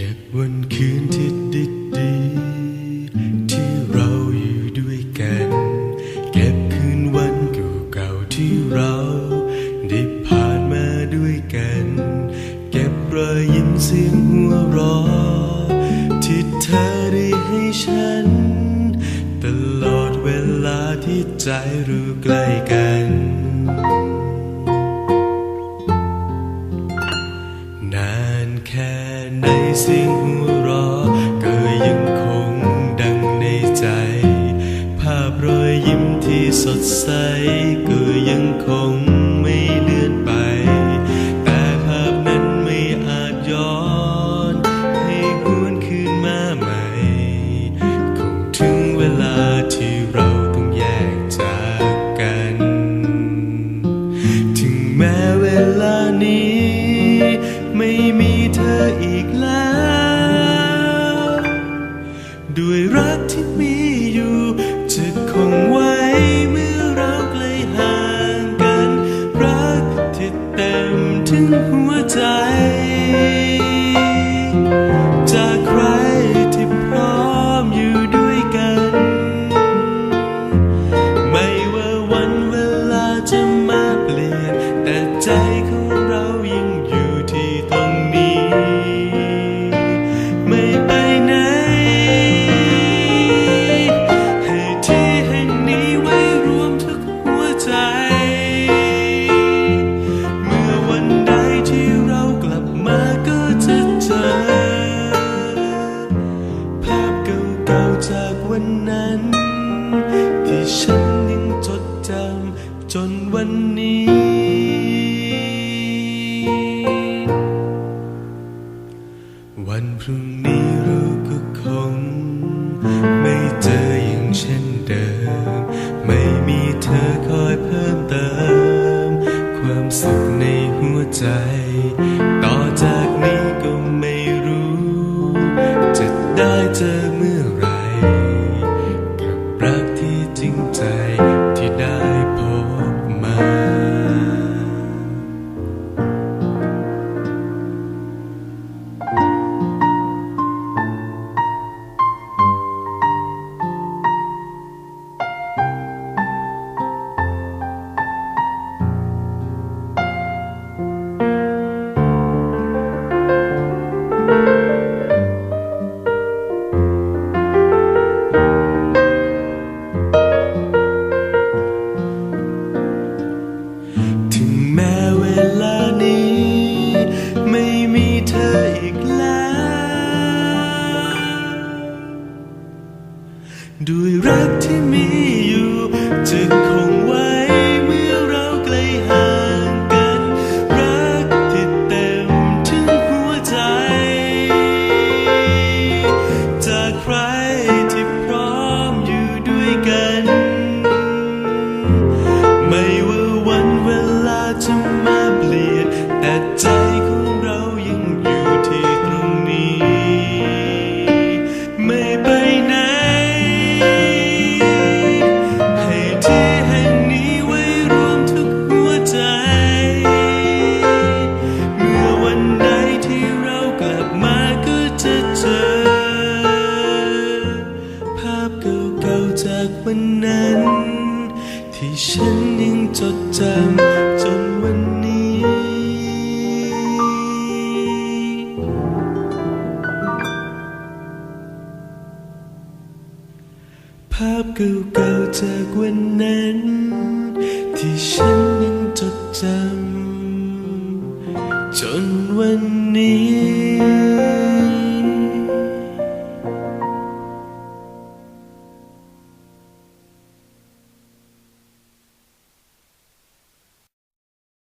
ก็บวันคืนที่ดีดีที่เราอยู่ด้วยกัน เก็บคืนวันเก่าๆที่เราได้ผ่านมาด้วยกัน เก็บรอยยิ้มเสียงหัวเราะที่เธอได้ให้ฉัน ตลอดเวลาที่ใจรู้ใกล้กันนานแค่ ไหนสียงราะก็ยังคงดังในใจ ภาพรอยยิ้มที่สดใส ก็ยังคงไม่เลือนไป แต่ภาพนั้นไม่อาจย้อน ให้หวนคืนมาใหม่ คงถึงเวลาที่เราต้องแยกจากกัน ถึงแม้เวลานี้ มถึงหัวใจ เก่าจากวันนั้น ที่ฉันยังจดจำจนวันนี้ วันพรุ่งนี้เราก็คง ไม่เจออย่างเช่นเดิม ไม่มีเธอคอยเพิ่มเติม ความสุขในหัวใจ จ จากวันนั้น ที่ฉันยังจดจำจนวันนี้ ภาพเก่าๆจากวันนั้น ที่ฉันยังจดจำจนวันนี้